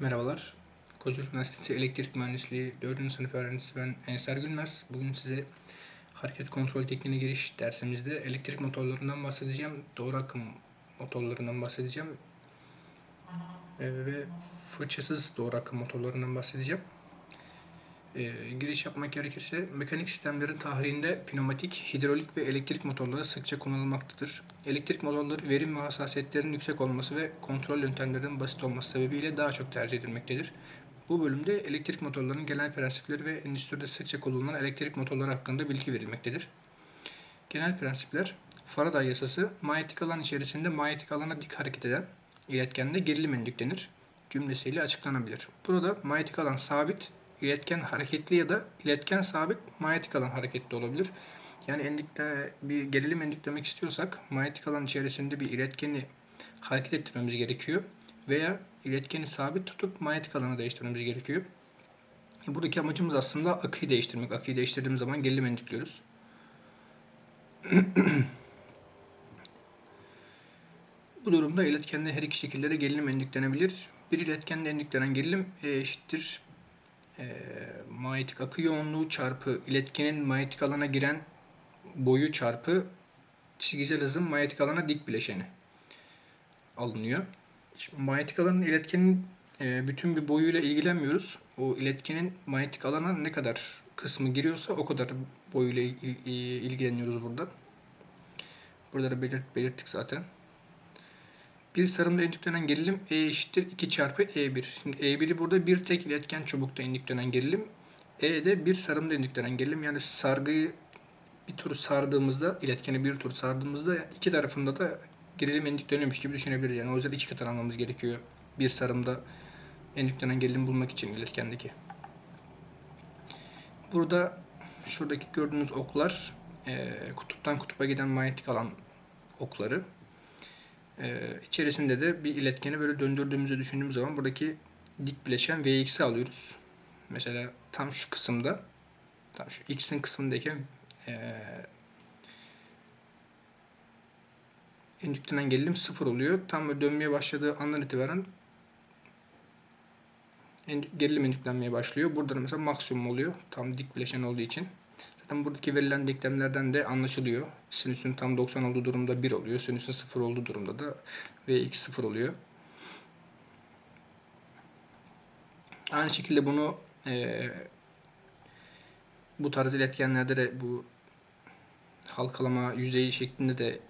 Merhabalar. Kocaeli Üniversitesi Elektrik Mühendisliği 4. sınıf öğrencisi ben Ensar Gülmez. Bugün size hareket kontrol tekniğine giriş dersimizde elektrik motorlarından bahsedeceğim. Doğru akım motorlarından bahsedeceğim. Ee, ve fırçasız doğru akım motorlarından bahsedeceğim. Ee, giriş yapmak gerekirse mekanik sistemlerin tahrinde pneumatik, hidrolik ve elektrik motorları sıkça kullanılmaktadır. Elektrik motorları verim ve hassasiyetlerin yüksek olması ve kontrol yöntemlerinin basit olması sebebiyle daha çok tercih edilmektedir. Bu bölümde elektrik motorlarının genel prensipleri ve endüstride sıkça kullanılan elektrik motorları hakkında bilgi verilmektedir. Genel prensipler Faraday yasası manyetik alan içerisinde manyetik alana dik hareket eden iletkende gerilim endüklenir cümlesiyle açıklanabilir. Burada manyetik alan sabit, iletken hareketli ya da iletken sabit, manyetik alan hareketli olabilir. Yani endükle, bir gerilim endüklemek istiyorsak manyetik alan içerisinde bir iletkeni hareket ettirmemiz gerekiyor. Veya iletkeni sabit tutup manyetik alanı değiştirmemiz gerekiyor. Buradaki amacımız aslında akıyı değiştirmek. Akıyı değiştirdiğimiz zaman gerilim endükliyoruz. Bu durumda iletkende her iki şekilde gerilim endüklenebilir. Bir iletkende endüklenen gerilim E eşittir e, manyetik akı yoğunluğu çarpı iletkenin manyetik alana giren boyu çarpı çizgisel hızın manyetik alana dik bileşeni alınıyor. Şimdi manyetik alanın iletkenin e, bütün bir boyuyla ilgilenmiyoruz. O iletkenin manyetik alana ne kadar kısmı giriyorsa o kadar boyuyla ilgileniyoruz burada. Da belirt, belirttik zaten. Bir sarımda endüklenen gerilim E eşittir 2 çarpı E1. Şimdi E1'i burada bir tek iletken çubukta endüklenen gerilim. E de bir sarımda endüklenen gerilim. Yani sargıyı bir tur sardığımızda, iletkeni bir tur sardığımızda iki tarafında da gerilim endükleniyormuş gibi düşünebiliriz. Yani o yüzden iki katını almamız gerekiyor. Bir sarımda endüklenen gerilim bulmak için iletkendeki. Burada şuradaki gördüğünüz oklar e, kutuptan kutupa giden manyetik alan okları. Ee, içerisinde de bir iletkeni böyle döndürdüğümüzü düşündüğümüz zaman buradaki dik bileşen Vx'i alıyoruz. Mesela tam şu kısımda tam şu x'in kısmındayken e, endüklenen gerilim sıfır oluyor. Tam dönmeye başladığı andan itibaren gerilim endüklenmeye başlıyor. Burada da mesela maksimum oluyor. Tam dik bileşen olduğu için. Zaten buradaki verilen denklemlerden de anlaşılıyor. Sinüsün tam 90 olduğu durumda 1 oluyor. Sinüsün 0 olduğu durumda da Vx 0 oluyor. Aynı şekilde bunu e, bu tarz iletkenlerde de bu halkalama yüzeyi şeklinde de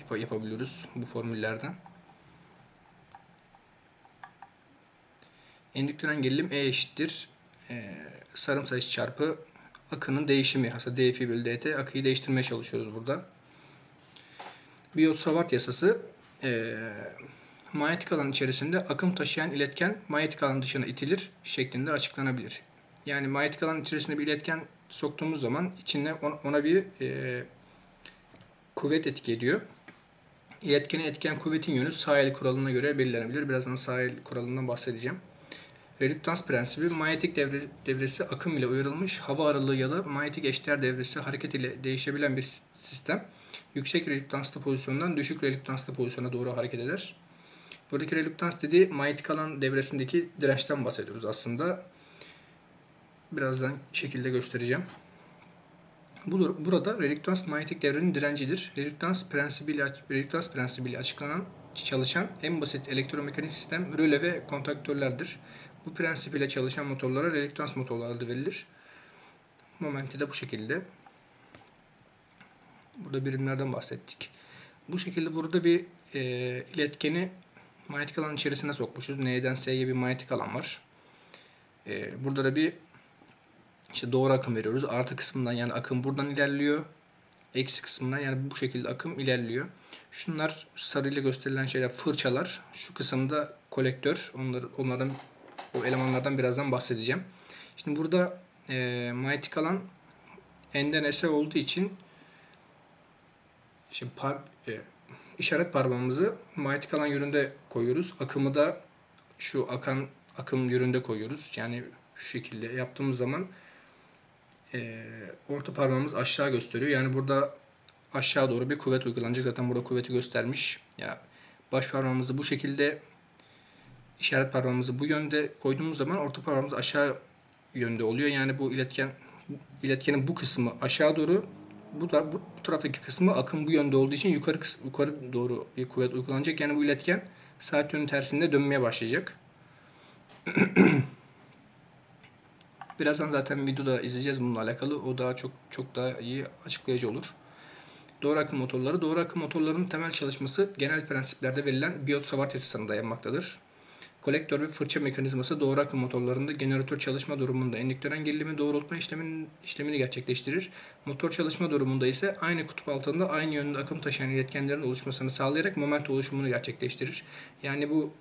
yap yapabiliyoruz bu formüllerden. Endüktüren gerilim E eşittir. E, sarım çarpı akının değişimi. Aslında dfi bölü dt akıyı değiştirmeye çalışıyoruz burada. Biot-Savart yasası e, manyetik alan içerisinde akım taşıyan iletken manyetik alan dışına itilir şeklinde açıklanabilir. Yani manyetik alan içerisinde bir iletken soktuğumuz zaman içine ona bir e, kuvvet etki ediyor. İletkeni etken kuvvetin yönü sağ el kuralına göre belirlenebilir. Birazdan sağ el kuralından bahsedeceğim. Redüktans prensibi manyetik devre, devresi akım ile uyarılmış hava aralığı ya da manyetik eşdeğer devresi hareket ile değişebilen bir sistem yüksek redüktanslı pozisyondan düşük redüktanslı pozisyona doğru hareket eder. Buradaki redüktans dediği manyetik alan devresindeki dirençten bahsediyoruz aslında. Birazdan şekilde göstereceğim. Burada redüktans manyetik devrenin direncidir. Redüktans prensibiyle, redüktans prensibiyle açıklanan çalışan en basit elektromekanik sistem röle ve kontaktörlerdir. Bu prensip ile çalışan motorlara reluktans motorları adı verilir. Momenti de bu şekilde. Burada birimlerden bahsettik. Bu şekilde burada bir e, iletkeni manyetik alan içerisine sokmuşuz. N'den S'ye bir manyetik alan var. E, burada da bir işte doğru akım veriyoruz. Artı kısmından yani akım buradan ilerliyor. Eksi kısmından yani bu şekilde akım ilerliyor. Şunlar sarıyla gösterilen şeyler fırçalar. Şu kısımda kolektör. Onları, onlardan o elemanlardan birazdan bahsedeceğim. Şimdi burada e, manyetik alan n'den s'e olduğu için şimdi par, e, işaret parmağımızı manyetik alan yönünde koyuyoruz. Akımı da şu akan akım yönünde koyuyoruz. Yani şu şekilde yaptığımız zaman e, orta parmağımız aşağı gösteriyor. Yani burada aşağı doğru bir kuvvet uygulanacak. Zaten burada kuvveti göstermiş. Ya yani baş parmağımızı bu şekilde işaret parmağımızı bu yönde koyduğumuz zaman orta parmağımız aşağı yönde oluyor. Yani bu iletken iletkenin bu kısmı aşağı doğru bu da bu, bu taraftaki kısmı akım bu yönde olduğu için yukarı yukarı doğru bir kuvvet uygulanacak. Yani bu iletken saat yönü tersinde dönmeye başlayacak. Birazdan zaten videoda izleyeceğiz bununla alakalı. O daha çok çok daha iyi açıklayıcı olur. Doğru akım motorları. Doğru akım motorlarının temel çalışması genel prensiplerde verilen Biot-Savart yasasına dayanmaktadır. Kolektör ve fırça mekanizması doğru akım motorlarında jeneratör çalışma durumunda endüktörün gerilimi doğrultma işleminin, işlemini gerçekleştirir. Motor çalışma durumunda ise aynı kutup altında aynı yönde akım taşıyan iletkenlerin oluşmasını sağlayarak moment oluşumunu gerçekleştirir. Yani bu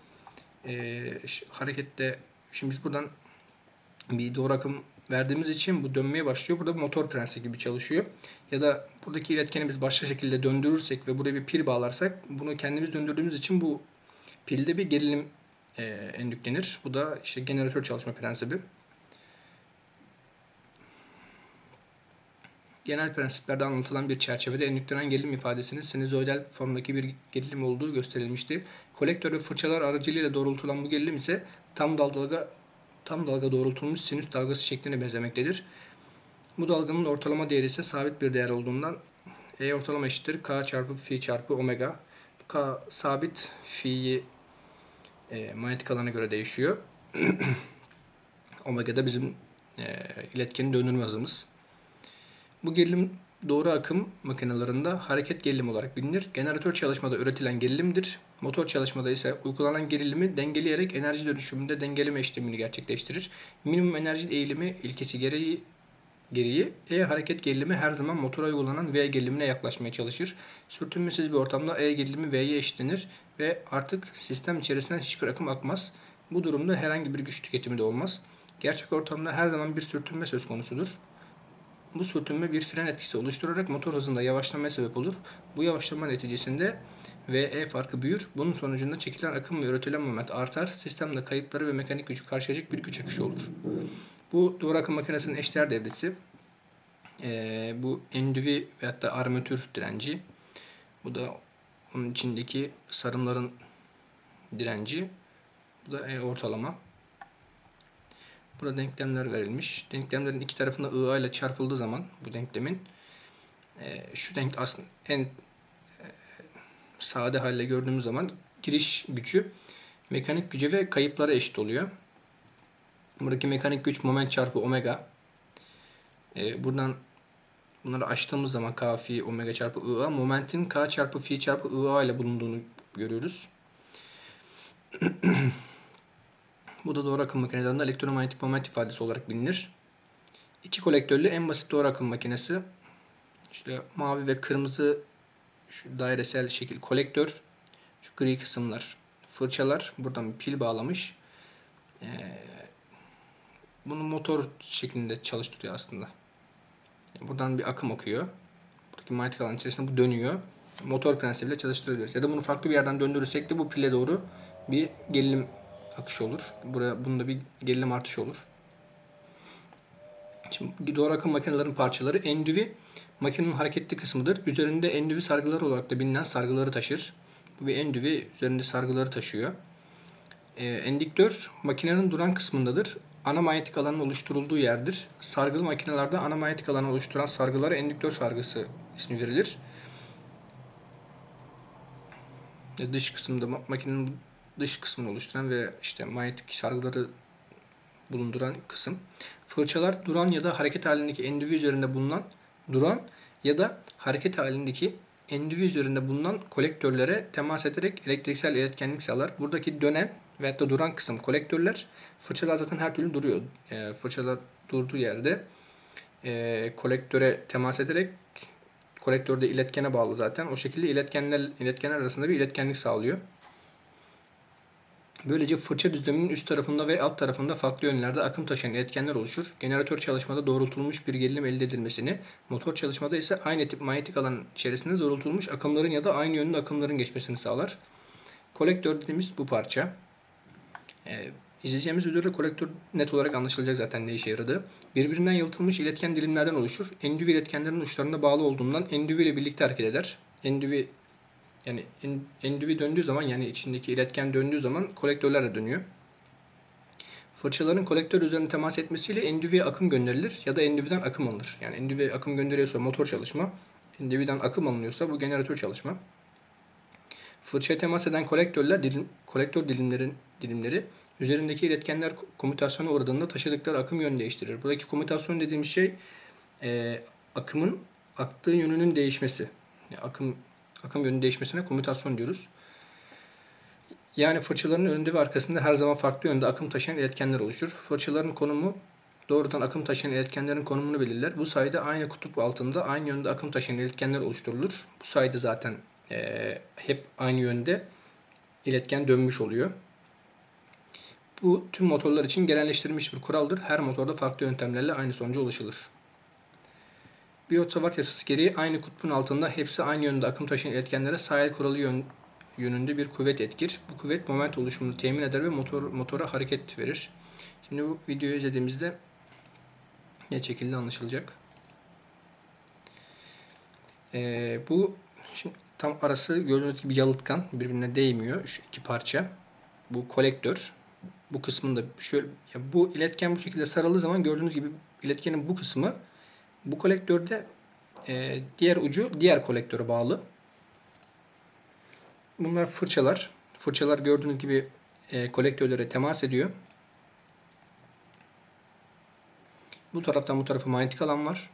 e, harekette şimdi biz buradan bir doğru akım verdiğimiz için bu dönmeye başlıyor. Burada motor prensi gibi çalışıyor. Ya da buradaki iletkeni biz başka şekilde döndürürsek ve buraya bir pil bağlarsak bunu kendimiz döndürdüğümüz için bu pilde bir gerilim e, endüklenir. Bu da işte jeneratör çalışma prensibi. Genel prensiplerde anlatılan bir çerçevede endüktörel gerilim ifadesinin sinusoidal formdaki bir gerilim olduğu gösterilmiştir. Kolektör ve fırçalar aracılığıyla doğrultulan bu gerilim ise tam dalga tam dalga doğrultulmuş sinüs dalgası şekline benzemektedir. Bu dalganın ortalama değeri ise sabit bir değer olduğundan E ortalama eşittir K çarpı fi çarpı omega. K sabit, fi'yi e, manyetik alana göre değişiyor. omega da bizim e, iletkenin döndürme hızımız. Bu gerilim doğru akım makinelerinde hareket gerilimi olarak bilinir. Jeneratör çalışmada üretilen gerilimdir. Motor çalışmada ise uygulanan gerilimi dengeleyerek enerji dönüşümünde dengeleme işlemini gerçekleştirir. Minimum enerji eğilimi ilkesi gereği gereği E hareket gerilimi her zaman motora uygulanan V gerilimine yaklaşmaya çalışır. Sürtünmesiz bir ortamda E gerilimi V'ye eşitlenir ve artık sistem içerisinden hiçbir akım akmaz. Bu durumda herhangi bir güç tüketimi de olmaz. Gerçek ortamda her zaman bir sürtünme söz konusudur. Bu sürtünme bir fren etkisi oluşturarak motor hızında yavaşlamaya sebep olur. Bu yavaşlama neticesinde VE farkı büyür. Bunun sonucunda çekilen akım ve üretilen moment artar. Sistemde kayıpları ve mekanik gücü karşılayacak bir güç akışı olur. Bu doğru akım makinesinin eşdeğer devresi. Ee, bu endüvi veyahut da armatür direnci. Bu da onun içindeki sarımların direnci. Bu da e, ortalama. Burada denklemler verilmiş. Denklemlerin iki tarafında IA ile çarpıldığı zaman bu denklemin e, şu denk aslında en e, sade hale gördüğümüz zaman giriş gücü mekanik gücü ve kayıplara eşit oluyor. Buradaki mekanik güç moment çarpı omega. E, buradan bunları açtığımız zaman k fi omega çarpı IA momentin k çarpı fi çarpı IA ile bulunduğunu görüyoruz. Bu da doğru akım makinelerinde elektromanyetik moment ifadesi olarak bilinir. İki kolektörlü en basit doğru akım makinesi. İşte mavi ve kırmızı şu dairesel şekil kolektör. Şu gri kısımlar fırçalar. Buradan bir pil bağlamış. Ee, bunu motor şeklinde çalıştırıyor aslında. Buradan bir akım akıyor. Buradaki manyetik alan içerisinde bu dönüyor. Motor prensibiyle çalıştırabiliriz. Ya da bunu farklı bir yerden döndürürsek de bu pile doğru bir gerilim akışı olur. Buraya bunda bir gerilim artışı olur. Şimdi doğru akım makinelerin parçaları endüvi makinenin hareketli kısmıdır. Üzerinde endüvi sargıları olarak da bilinen sargıları taşır. Bu bir endüvi üzerinde sargıları taşıyor. Ee, endüktör makinenin duran kısmındadır. Ana manyetik alanın oluşturulduğu yerdir. Sargılı makinelerde ana manyetik alanı oluşturan sargılara endüktör sargısı ismi verilir. Dış kısımda makinenin dış kısmını oluşturan ve işte manyetik sargıları bulunduran kısım. Fırçalar duran ya da hareket halindeki endüvi üzerinde bulunan duran ya da hareket halindeki endüvi üzerinde bulunan kolektörlere temas ederek elektriksel iletkenlik sağlar. Buradaki dönen veyahut da duran kısım kolektörler. Fırçalar zaten her türlü duruyor. E, fırçalar durduğu yerde e, kolektöre temas ederek kolektörde iletkene bağlı zaten. O şekilde iletkenler iletkenler arasında bir iletkenlik sağlıyor. Böylece fırça düzleminin üst tarafında ve alt tarafında farklı yönlerde akım taşıyan iletkenler oluşur. Jeneratör çalışmada doğrultulmuş bir gerilim elde edilmesini, motor çalışmada ise aynı tip manyetik alan içerisinde doğrultulmuş akımların ya da aynı yönlü akımların geçmesini sağlar. Kolektör dediğimiz bu parça. Ee, izleyeceğimiz videoda kolektör net olarak anlaşılacak zaten ne işe yaradığı. Birbirinden yalıtılmış iletken dilimlerden oluşur. Endüvi iletkenlerin uçlarına bağlı olduğundan endüvi ile birlikte hareket eder. Endüvi Yani en- endüvi döndüğü zaman yani içindeki iletken döndüğü zaman kolektörler de dönüyor. Fırçaların kolektör üzerine temas etmesiyle endüviye akım gönderilir ya da endüviden akım alınır. Yani endüviye akım gönderiyorsa motor çalışma, endüviden akım alınıyorsa bu generatör çalışma. Fırçaya temas eden kolektörler dilim, kolektör dilimlerin dilimleri üzerindeki iletkenler ko- komütasyona uğradığında taşıdıkları akım yönü değiştirir. Buradaki komütasyon dediğimiz şey e, akımın aktığı yönünün değişmesi. Yani akım akım yönünün değişmesine komütasyon diyoruz. Yani fırçaların önünde ve arkasında her zaman farklı yönde akım taşıyan iletkenler oluşur. Fırçaların konumu doğrudan akım taşıyan iletkenlerin konumunu belirler. Bu sayede aynı kutup altında aynı yönde akım taşıyan iletkenler oluşturulur. Bu sayede zaten eee, hep aynı yönde iletken dönmüş oluyor. Bu tüm motorlar için genelleştirilmiş bir kuraldır. Her motorda farklı yöntemlerle aynı sonuca ulaşılır. Biot-Savart yasası gereği aynı kutbun altında hepsi aynı yönde akım taşıyan iletkenlere sahil kuralı yön, yönünde bir kuvvet etkir. Bu kuvvet moment oluşumunu temin eder ve motor, motora hareket verir. Şimdi bu videoyu izlediğimizde ne şekilde anlaşılacak. Ee, bu şimdi tam arası gördüğünüz gibi yalıtkan birbirine değmiyor şu iki parça. Bu kolektör. Bu kısmında şöyle ya bu iletken bu şekilde sarıldığı zaman gördüğünüz gibi iletkenin bu kısmı bu kolektörde e, diğer ucu diğer kolektöre bağlı. Bunlar fırçalar. Fırçalar gördüğünüz gibi e, kolektörlere temas ediyor. Bu taraftan bu tarafa manyetik alan var.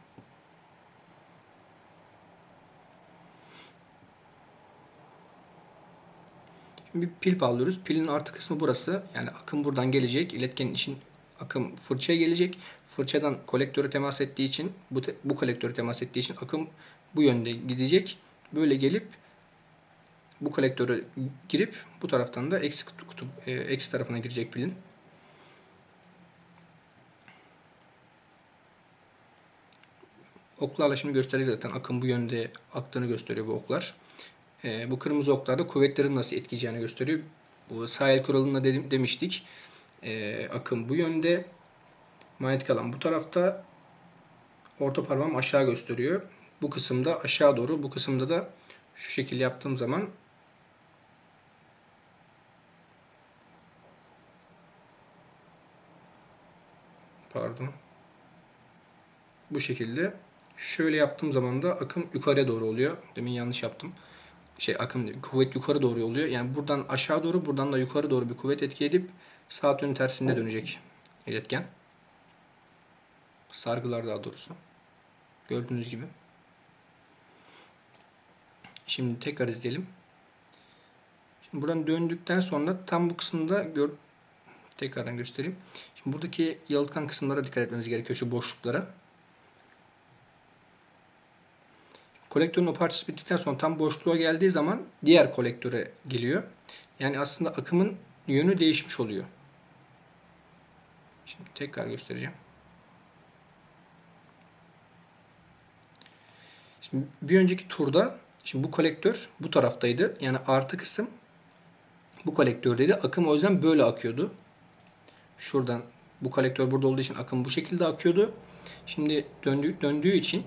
Şimdi bir pil bağlıyoruz. Pilin artı kısmı burası. Yani akım buradan gelecek. İletkenin için akım fırçaya gelecek. Fırçadan kolektöre temas ettiği için bu, te- bu kolektöre temas ettiği için akım bu yönde gidecek. Böyle gelip bu kolektöre girip bu taraftan da eksi kutup e, eksi tarafına girecek pilin. Oklarla şimdi gösterecek zaten akım bu yönde aktığını gösteriyor bu oklar. E, bu kırmızı oklar da kuvvetlerin nasıl etkileyeceğini gösteriyor. Bu sahil kuralında dedim, demiştik. E, akım bu yönde. Manyetik alan bu tarafta. Orta parmağım aşağı gösteriyor. Bu kısımda aşağı doğru. Bu kısımda da şu şekilde yaptığım zaman pardon bu şekilde şöyle yaptığım zaman da akım yukarıya doğru oluyor. Demin yanlış yaptım. Şey akım kuvvet yukarı doğru oluyor. Yani buradan aşağı doğru buradan da yukarı doğru bir kuvvet etki edip saat yönü tersinde dönecek iletken. Sargılar daha doğrusu. Gördüğünüz gibi. Şimdi tekrar izleyelim. Şimdi buradan döndükten sonra tam bu kısımda gör tekrardan göstereyim. Şimdi buradaki yalıtkan kısımlara dikkat etmeniz gerekiyor şu boşluklara. Kolektörün o parçası bittikten sonra tam boşluğa geldiği zaman diğer kolektöre geliyor. Yani aslında akımın yönü değişmiş oluyor. Şimdi tekrar göstereceğim. Şimdi bir önceki turda şimdi bu kolektör bu taraftaydı. Yani artı kısım bu kolektördeydi. Akım o yüzden böyle akıyordu. Şuradan bu kolektör burada olduğu için akım bu şekilde akıyordu. Şimdi döndüğü, döndüğü için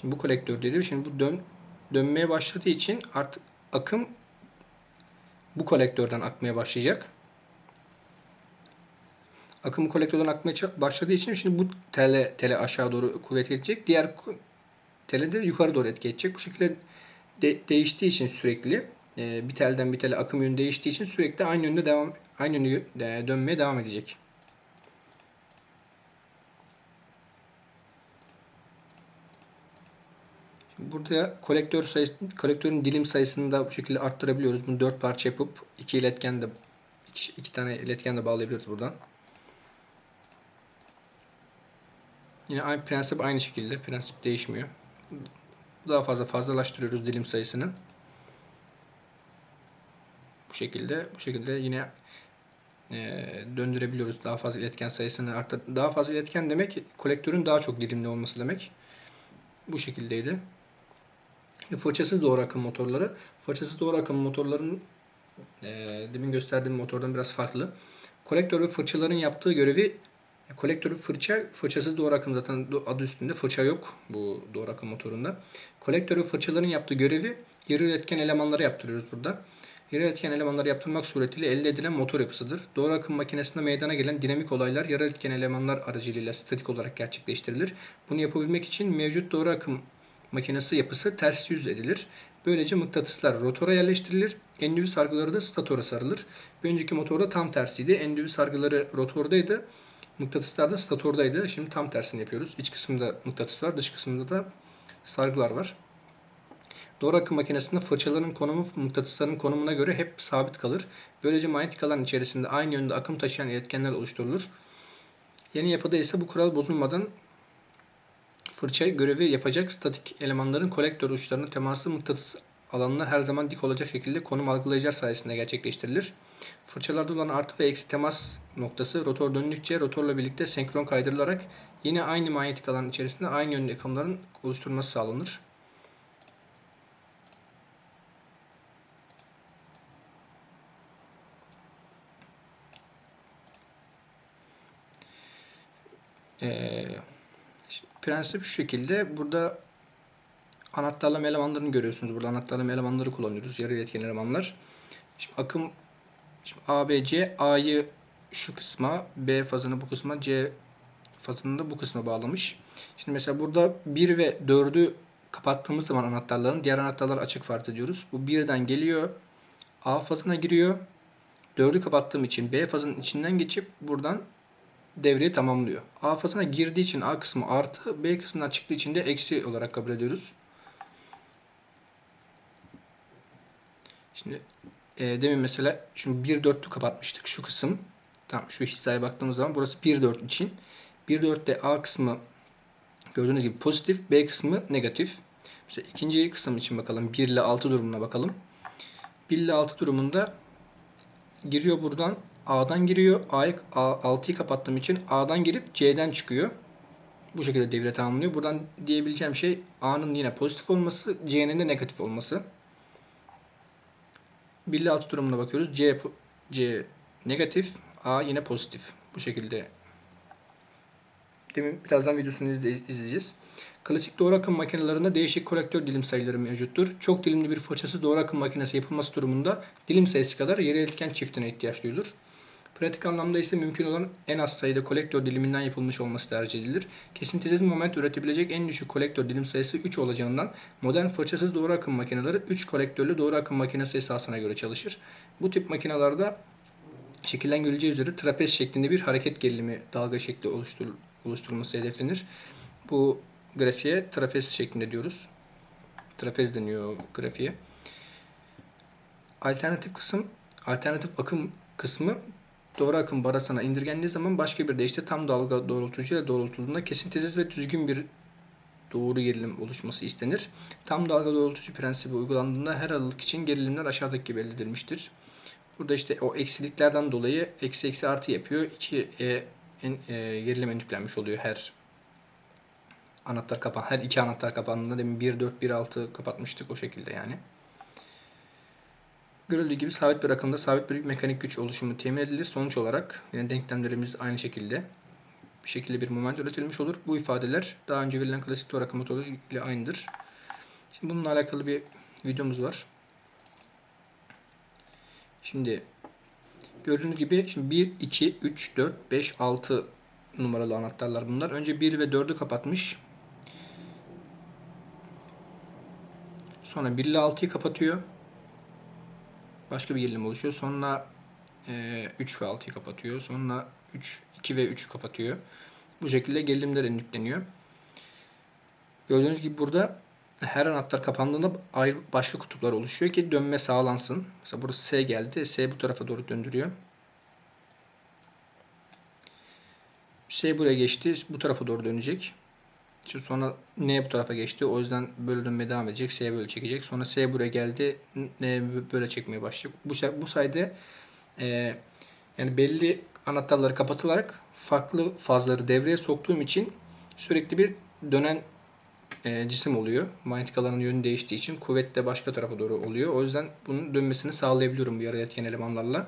Şimdi bu kolektör dedi. Şimdi bu dön, dönmeye başladığı için artık akım bu kolektörden akmaya başlayacak. Akım kolektörden akmaya başladığı için şimdi bu tele, tele aşağı doğru kuvvet edecek. Diğer tele de yukarı doğru etki edecek. Bu şekilde de- değiştiği için sürekli e, bir telden bir tele akım yönü değiştiği için sürekli aynı yönde devam aynı yönde e, dönmeye devam edecek. Burada kolektör sayısı, kolektörün dilim sayısını da bu şekilde arttırabiliyoruz. Bunu dört parça yapıp iki iletken de iki, iki tane iletken de bağlayabiliriz buradan. Yine aynı prensip aynı şekilde. Prensip değişmiyor. Daha fazla fazlalaştırıyoruz dilim sayısını. Bu şekilde bu şekilde yine e, döndürebiliyoruz. Daha fazla iletken sayısını arttır. Daha fazla iletken demek kolektörün daha çok dilimli olması demek. Bu şekildeydi. Fırçasız doğru akım motorları. Fırçasız doğru akım motorların e, demin gösterdiğim motordan biraz farklı. Kolektör ve fırçaların yaptığı görevi Kolektörü fırça, fırçasız doğru akım zaten adı üstünde fırça yok bu doğru akım motorunda. Kolektörü fırçaların yaptığı görevi yarı iletken elemanlara yaptırıyoruz burada. Yarı iletken elemanları yaptırmak suretiyle elde edilen motor yapısıdır. Doğru akım makinesinde meydana gelen dinamik olaylar yarı iletken elemanlar aracılığıyla statik olarak gerçekleştirilir. Bunu yapabilmek için mevcut doğru akım makinesi yapısı ters yüz edilir. Böylece mıknatıslar rotora yerleştirilir. Endüvi sargıları da statora sarılır. Bir önceki motorda tam tersiydi. Endüvi sargıları rotordaydı. Mıknatıslar da statordaydı. Şimdi tam tersini yapıyoruz. İç kısımda mıknatıs var, dış kısımda da sargılar var. Doğru akım makinesinde fırçaların konumu mıknatısların konumuna göre hep sabit kalır. Böylece manyetik alan içerisinde aynı yönde akım taşıyan iletkenler oluşturulur. Yeni yapıda ise bu kural bozulmadan fırça görevi yapacak statik elemanların kolektör uçlarının teması mıknatıs alanına her zaman dik olacak şekilde konum algılayıcılar sayesinde gerçekleştirilir. Fırçalarda olan artı ve eksi temas noktası rotor döndükçe rotorla birlikte senkron kaydırılarak yine aynı manyetik alan içerisinde aynı yönde akımların oluşturulması sağlanır. Ee, prensip şu şekilde. Burada anahtarlama elemanlarını görüyorsunuz. Burada anahtarlama elemanları kullanıyoruz. Yarı iletken elemanlar. Şimdi akım şimdi A, B, C, A'yı şu kısma, B fazını bu kısma, C fazını da bu kısma bağlamış. Şimdi mesela burada 1 ve 4'ü kapattığımız zaman anahtarların diğer anahtarlar açık fark ediyoruz. Bu birden geliyor. A fazına giriyor. 4'ü kapattığım için B fazının içinden geçip buradan devreyi tamamlıyor. A fazına girdiği için A kısmı artı, B kısmından çıktığı için de eksi olarak kabul ediyoruz. Şimdi e, demin mesela şimdi 1 4'lü kapatmıştık şu kısım. Tam şu hizaya baktığımız zaman burası 1 4 için. 1 4'te A kısmı gördüğünüz gibi pozitif, B kısmı negatif. Mesela ikinci kısım için bakalım 1 ile 6 durumuna bakalım. 1 ile 6 durumunda giriyor buradan A'dan giriyor. A'yı 6'yı kapattığım için A'dan girip C'den çıkıyor. Bu şekilde devre tamamlıyor. Buradan diyebileceğim şey A'nın yine pozitif olması, C'nin de negatif olması. 1 ile 6 durumuna bakıyoruz. C, C negatif, A yine pozitif. Bu şekilde Demin birazdan videosunu izleyeceğiz. Klasik doğru akım makinelerinde değişik kolektör dilim sayıları mevcuttur. Çok dilimli bir fırçası doğru akım makinesi yapılması durumunda dilim sayısı kadar yarı iletken çiftine ihtiyaç duyulur. Pratik anlamda ise mümkün olan en az sayıda kolektör diliminden yapılmış olması tercih edilir. Kesintisiz moment üretebilecek en düşük kolektör dilim sayısı 3 olacağından modern fırçasız doğru akım makineleri 3 kolektörlü doğru akım makinesi esasına göre çalışır. Bu tip makinalarda şekilden görüleceği üzere trapez şeklinde bir hareket gerilimi dalga şekli oluşturulur oluşturulması hedeflenir. Bu grafiğe trapez şeklinde diyoruz. Trapez deniyor grafiğe. Alternatif kısım, alternatif akım kısmı doğru akım barasına indirgendiği zaman başka bir de işte tam dalga doğrultucuyla doğrultulduğunda kesintisiz ve düzgün bir doğru gerilim oluşması istenir. Tam dalga doğrultucu prensibi uygulandığında her aralık için gerilimler aşağıdaki gibi elde edilmiştir. Burada işte o eksiliklerden dolayı eksi eksi artı yapıyor. 2 e, en, e, gerileme yüklenmiş oluyor her anahtar kapan her iki anahtar kapandığında demin 1 4 1 6 kapatmıştık o şekilde yani. Görüldüğü gibi sabit bir akımda sabit bir mekanik güç oluşumu temin edilir. Sonuç olarak yani denklemlerimiz aynı şekilde bir şekilde bir moment üretilmiş olur. Bu ifadeler daha önce verilen klasik doğru akım metodu ile aynıdır. Şimdi bununla alakalı bir videomuz var. Şimdi Gördüğünüz gibi şimdi 1, 2, 3, 4, 5, 6 numaralı anahtarlar bunlar. Önce 1 ve 4'ü kapatmış. Sonra 1 ile 6'yı kapatıyor. Başka bir gerilim oluşuyor. Sonra e, 3 ve 6'yı kapatıyor. Sonra 3, 2 ve 3'ü kapatıyor. Bu şekilde gerilimler yükleniyor. Gördüğünüz gibi burada her anahtar kapandığında ayrı başka kutuplar oluşuyor ki dönme sağlansın. Mesela burası S geldi. S bu tarafa doğru döndürüyor. S buraya geçti. Bu tarafa doğru dönecek. Şimdi sonra N bu tarafa geçti. O yüzden böyle dönmeye devam edecek. S böyle çekecek. Sonra S buraya geldi. N böyle çekmeye başlayacak. Bu, bu sayede e, yani belli anahtarları kapatılarak farklı fazları devreye soktuğum için sürekli bir dönen e, cisim oluyor. Manyetik alanın yönü değiştiği için kuvvet de başka tarafa doğru oluyor. O yüzden bunun dönmesini sağlayabiliyorum bu yarı etken elemanlarla.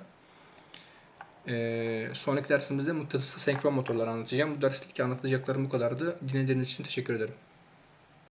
Ee, sonraki dersimizde mıknatıslı senkron motorları anlatacağım. Bu dersteki anlatacaklarım bu kadardı. Dinlediğiniz için teşekkür ederim.